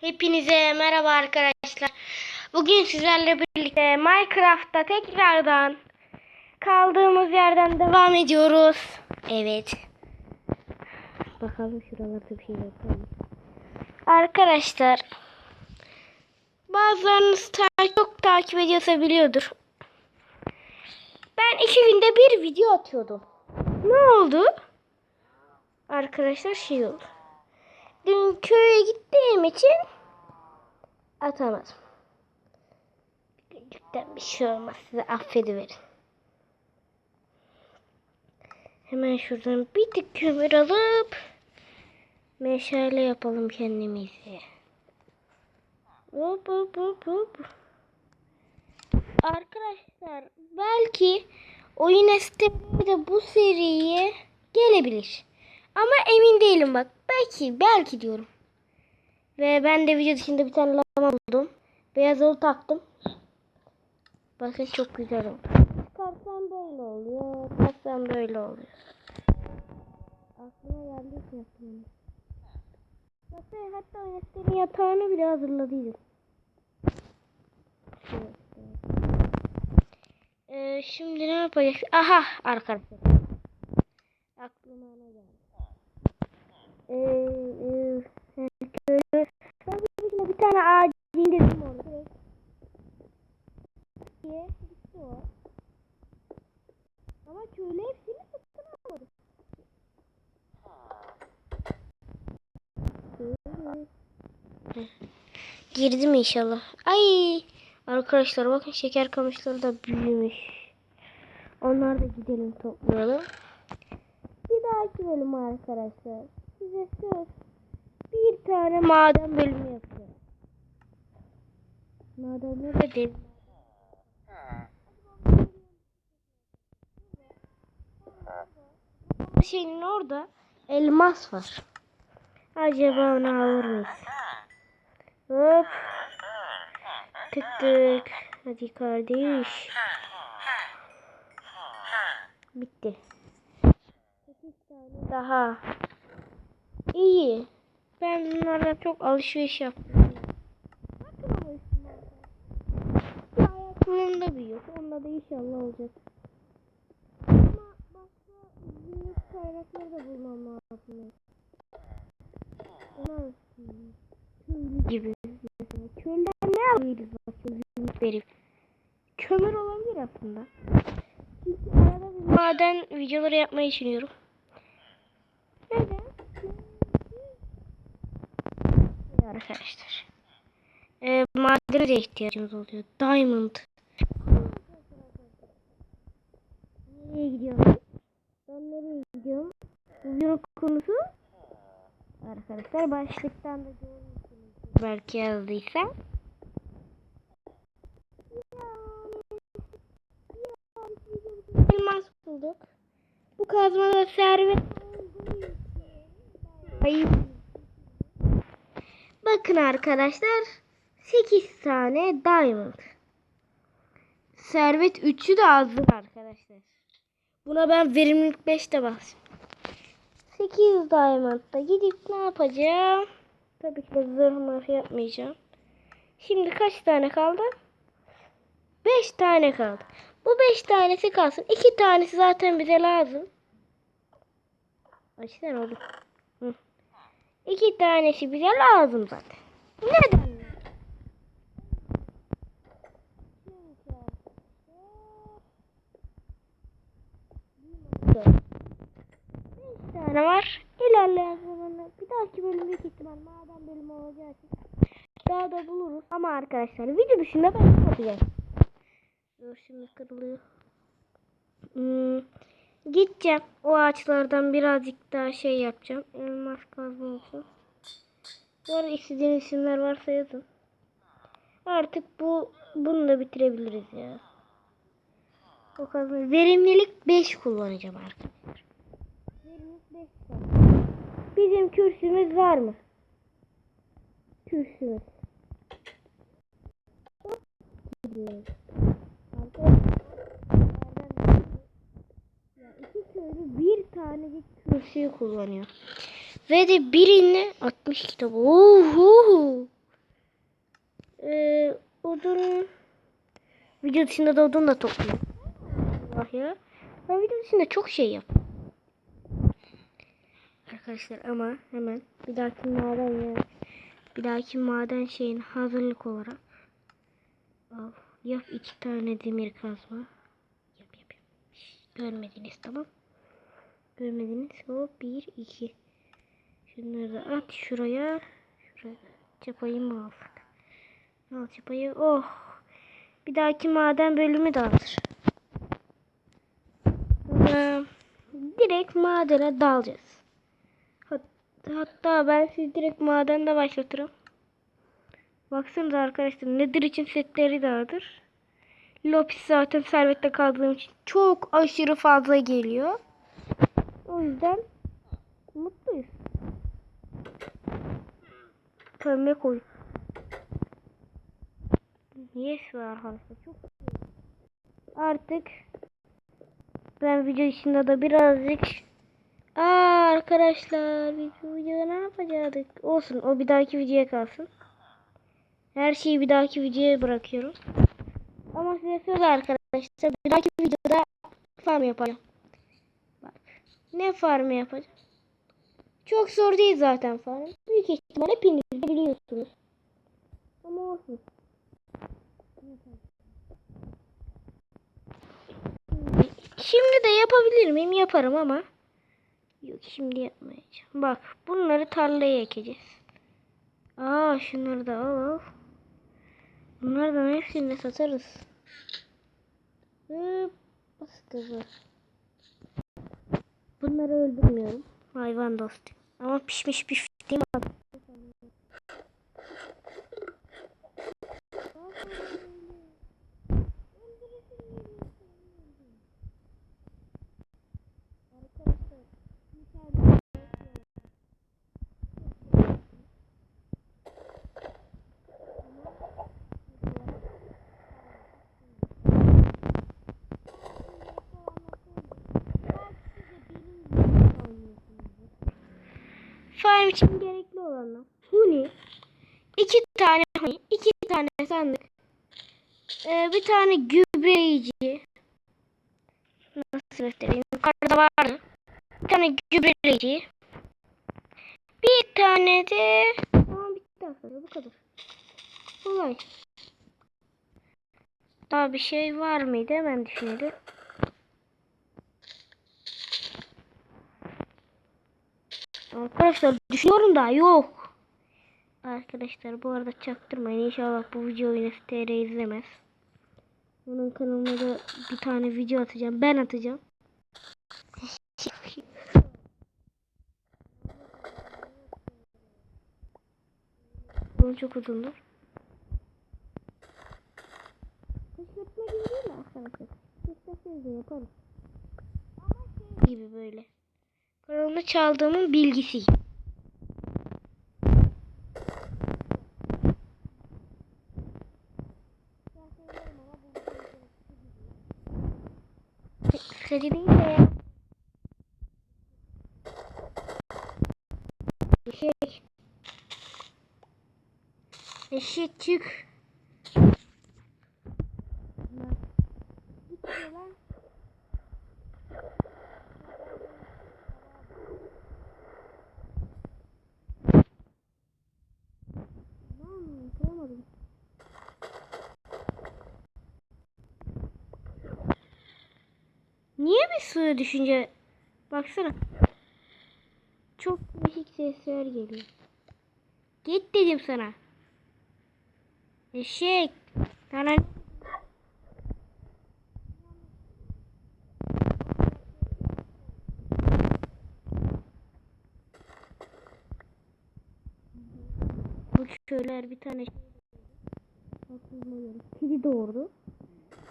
Hepinize merhaba arkadaşlar. Bugün sizlerle birlikte Minecraft'ta tekrardan kaldığımız yerden devam ediyoruz. Evet. Bakalım şuralarda bir şey yapalım. Arkadaşlar bazılarınız ta- çok takip ediyorsa biliyordur. Ben iki günde bir video atıyordum. Ne oldu? Arkadaşlar şey oldu. Dün köye gittiğim için atamadım. Cidden bir şey olmaz. Size affediverin. Hemen şuradan bir tık kömür alıp meşale yapalım kendimize. Hop hop hop hop. Arkadaşlar belki oyun de bu seriye gelebilir. Ama emin değilim bak. Belki belki diyorum. Ve ben de video dışında bir tane lama buldum. Beyaz taktım. Bakın çok güzel oldu. Çıkarsam böyle oluyor. Taksam böyle oluyor. Aklıma geldi ki yaptım. Bakın hatta Enes'in yatağını bile hazırladıydım. Ee, şimdi ne yapacağız? Aha arkadaşlar. Aklıma ne geldi? E, köylü. Ben bir- tane ağacı indirdim orada. Diye gitti o. Ama köylü hepsini satın almadı. Heh. Girdim inşallah. Ay arkadaşlar bakın şeker kamışları da büyümüş. Onlar da gidelim toplayalım. Bir dahaki bölüm arkadaşlar. Size söz. Bir tane maden bölümü yapacağım. Madenleri de dev. Şeyin orada elmas var. Acaba onu alır mıyız? Hop. Tık tık. Hadi kardeş. Bitti. 8 tane daha. İyi. Ben bunlarla çok alışveriş yaptım. Bakın üstüne. Bir büyüyor. Onda da inşallah olacak. Ama başka zümrüt kaynakları da bulmam lazım. Köylü gibi. Mesela ne alabiliriz bakın zümrütleri? Kömür olabilir aslında. Çünkü arada bir maden videoları yapmayı düşünüyorum. Neden? Arkadaşlar. Ee, madene de ihtiyacımız oluyor. Diamond. Nereye gidiyorum? Ben nereye gidiyorum? Bu videonun konusu arkadaşlar başlıktan da görmüşsünüz. Belki yazdıysa. Elmas bulduk. Bu kazmada servet Ay. Bakın arkadaşlar 8 tane diamond. Servet 3'ü de azdır arkadaşlar. Buna ben verimlilik 5'te basayım. 8 diamond'da gidip ne yapacağım? Tabii ki de zırh yapmayacağım. Şimdi kaç tane kaldı? 5 tane kaldı. Bu 5 tanesi kalsın. 2 tanesi zaten bize lazım. Açsana oğlum. İki tanesi bize lazım zaten. Neden? Beş tane var. İlerleyen zamanlar bir dahaki bölüm ihtimal maden bölümü olacağı için daha da buluruz. Ama arkadaşlar video dışında ben yapacağım. Dur şimdi kırılıyor. Hmm, gideceğim. O ağaçlardan birazcık daha şey yapacağım. Elmas kazma olsun. Arada istediğiniz isimler varsa yazın. Artık bu bunu da bitirebiliriz ya. O kazma. Verimlilik 5 kullanacağım arkadaşlar. Verimlilik 5 Bizim kürsümüz var mı? Kürsümüz. Gidiyoruz. Köylü bir tanecik kürsüyü kullanıyor. Ve de birini 60 kitap. Oho. Ee, odun video dışında da odun da topluyorum. Allah ya. Ben video dışında çok şey yap. Arkadaşlar ama hemen bir dahaki maden ya. Bir dahaki maden şeyin hazırlık olarak al. Yap iki tane demir kazma. Yap yap yap. Şş, Görmediniz tamam. Görmediniz. Hop bir iki. Şunları da at şuraya. Şuraya. Çapayı mı alsak? Al çapayı. Oh. Bir dahaki maden bölümü de. Ee, direkt madene dalacağız. Hat- hatta ben sizi direkt madende başlatırım. Baksanıza arkadaşlar nedir için setleri vardır. Lopis zaten servette kaldığım için çok aşırı fazla geliyor. O yüzden mutluyuz. Pembe koy. Yes var arkadaşlar. Çok Artık ben video içinde de birazcık Aa arkadaşlar bu videoda ne yapacaktık? Olsun o bir dahaki videoya kalsın. Her şeyi bir dahaki videoya bırakıyorum. Ama size söz arkadaşlar bir dahaki videoda farm yapacağım. Ne farmı yapacağım? Çok zor değil zaten farm. Büyük ihtimal hepiniz biliyorsunuz. Ama olsun. Şimdi de yapabilir miyim? Yaparım ama. Yok şimdi yapmayacağım. Bak bunları tarlaya ekeceğiz. Aa şunları da al al. Bunlardan hepsini satarız. Hıp, bastı Bunları öldürmüyorum. Hayvan dostu. Ama pişmiş piştiğim al. Farm için gerekli olanlar. Huni. iki tane huni. iki tane sandık. Ee, bir tane gübreyici. Nasıl göstereyim? Yukarıda vardı. Bir tane gübreyici. Bir tane de... Tamam bitti arkadaşlar bu kadar. Kolay. Daha bir şey var mıydı? Hemen düşünelim. Arkadaşlar düşünüyorum da yok. Arkadaşlar bu arada çaktırmayın. İnşallah bu videoyu Enes TR izlemez. Onun kanalına da bir tane video atacağım. Ben atacağım. Bunun çok uzundur. Kışkırtma gibi değil mi arkadaşlar? İsterseniz de yaparım. Ama şey gibi böyle. Kanalımda çaldığımın bilgisi. Seri değil de ya. Çık. Suya düşünce baksana. Çok değişik sesler geliyor. Git dedim sana. Eşek. Sana Bu köyler bir tane geldi. Kedi doğurdu.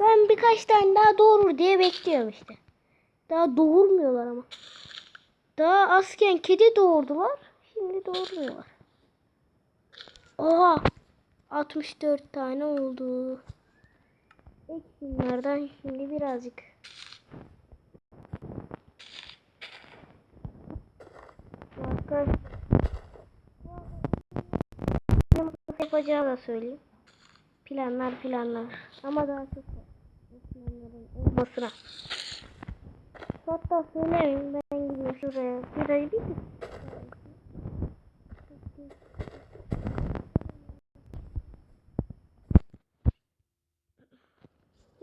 Ben birkaç tane daha doğurur diye bekliyorum işte. Daha doğurmuyorlar ama. Daha azken kedi doğurdular. Şimdi doğurmuyorlar. Oha! 64 tane oldu. Eksinlerden şimdi birazcık. Arkadaşlar. Nasıl yapacağı da söyleyeyim. Planlar planlar. Ama daha çok planların olmasına. Hatta söyleyin ben gidiyorum şuraya. Şurayı bir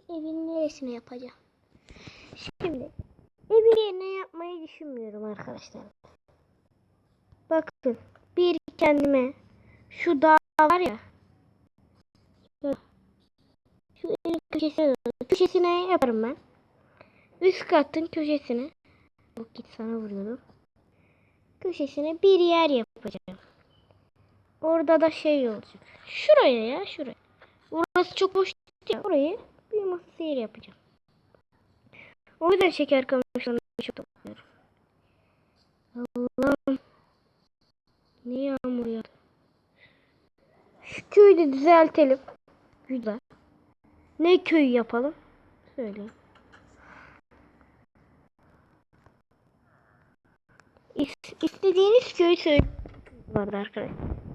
Evin neresine yapacağım? Şimdi evin yerine yapmayı düşünmüyorum arkadaşlar. Bakın bir kendime şu dağ var ya şu köşesine, köşesine yaparım ben. Üst katın köşesine Bak git sana vuruyordum. Köşesine bir yer yapacağım. Orada da şey olacak. Şuraya ya şuraya. Orası çok boş değil. Orayı bir masa yeri yapacağım. O yüzden şeker kamışlarını çok topluyorum. Allah'ım. Ne yağmur yağdı. Şu köyü de düzeltelim. Güzel. Ne köyü yapalım? Söyleyin. İstediğiniz köyü söyleyin. Bu arada arkadaşlar.